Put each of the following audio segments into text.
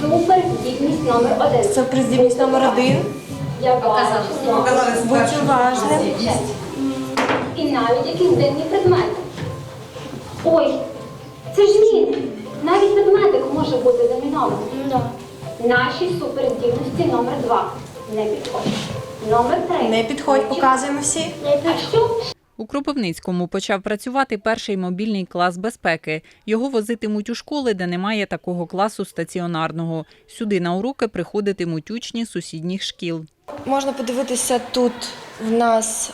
Суперздібність номер один. Суперздібність номер один. Я бачу. Будь уважним. І навіть якісь дивні предмети. Ой, це ж він. Навіть ведмедик може бути замінований. Наші суперздібності номер два. Не підходить. Номер три. Не підходь, показуємо всі. А що? У Кропивницькому почав працювати перший мобільний клас безпеки. Його возитимуть у школи, де немає такого класу стаціонарного. Сюди на уроки приходитимуть учні сусідніх шкіл. Можна подивитися тут в нас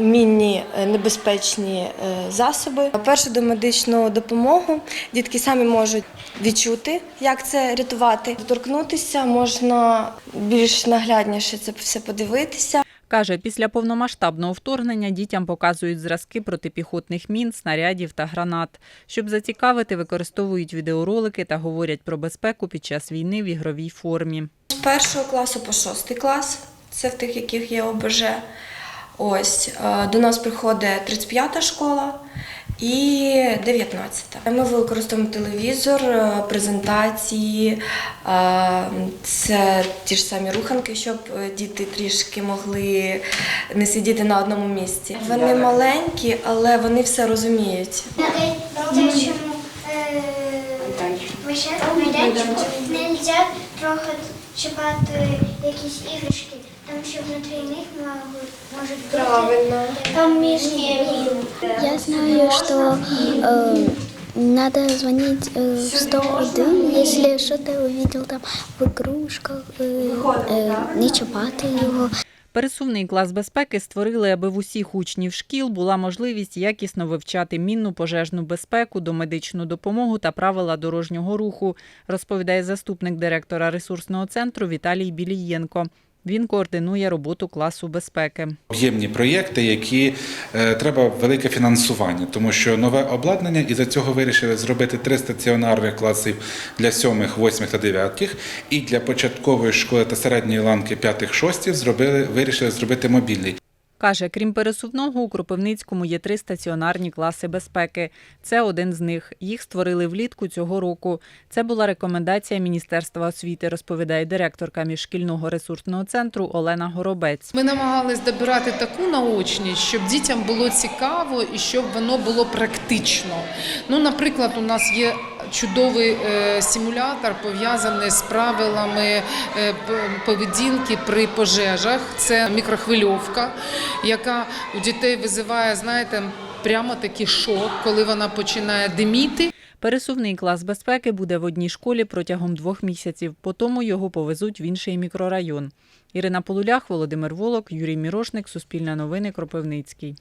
мінні е, небезпечні е, засоби. Першу домедичну допомогу дітки самі можуть відчути, як це рятувати. Доторкнутися можна більш наглядніше це все подивитися. Каже, після повномасштабного вторгнення дітям показують зразки протипіхотних мін, снарядів та гранат. Щоб зацікавити, використовують відеоролики та говорять про безпеку під час війни в ігровій формі. З першого класу по шостий клас, це в тих, яких є ОБЖ. Ось е, до нас приходить 35-та школа і 19-та. Ми використовуємо телевізор, е, презентації, е, це ті ж самі руханки, щоб е, діти трішки могли не сидіти на одному місці. Вони маленькі, але вони все розуміють. На дитячому майданчику не можна трохи чіпати якісь іграшки, тому що внутрі них можуть- можуть бути Правильно. там мішні Я знаю, что э, надо звонить э, в 101, если что-то увидел там в игрушках, э, э, не чіпати його. Пересувний клас безпеки створили, аби в усіх учнів шкіл була можливість якісно вивчати мінну пожежну безпеку, домедичну допомогу та правила дорожнього руху, розповідає заступник директора ресурсного центру Віталій Білієнко. Він координує роботу класу безпеки. Об'ємні проєкти, які е, треба велике фінансування, тому що нове обладнання, і за цього вирішили зробити три стаціонарних класів для сьомих, восьмих та дев'ятих, і для початкової школи та середньої ланки п'ятих, шостів зробили вирішили зробити мобільний. Каже, крім пересувного, у Кропивницькому є три стаціонарні класи безпеки. Це один з них. Їх створили влітку цього року. Це була рекомендація Міністерства освіти, розповідає директорка міжшкільного ресурсного центру Олена Горобець. Ми намагались добирати таку наочність, щоб дітям було цікаво і щоб воно було практично. Ну, наприклад, у нас є чудовий е, симулятор пов'язаний з правилами е, поведінки при пожежах. Це мікрохвильовка, яка у дітей визиває, знаєте, прямо такий шок, коли вона починає диміти. Пересувний клас безпеки буде в одній школі протягом двох місяців. Потім його повезуть в інший мікрорайон. Ірина Полулях, Володимир Волок, Юрій Мірошник, Суспільне новини, Кропивницький.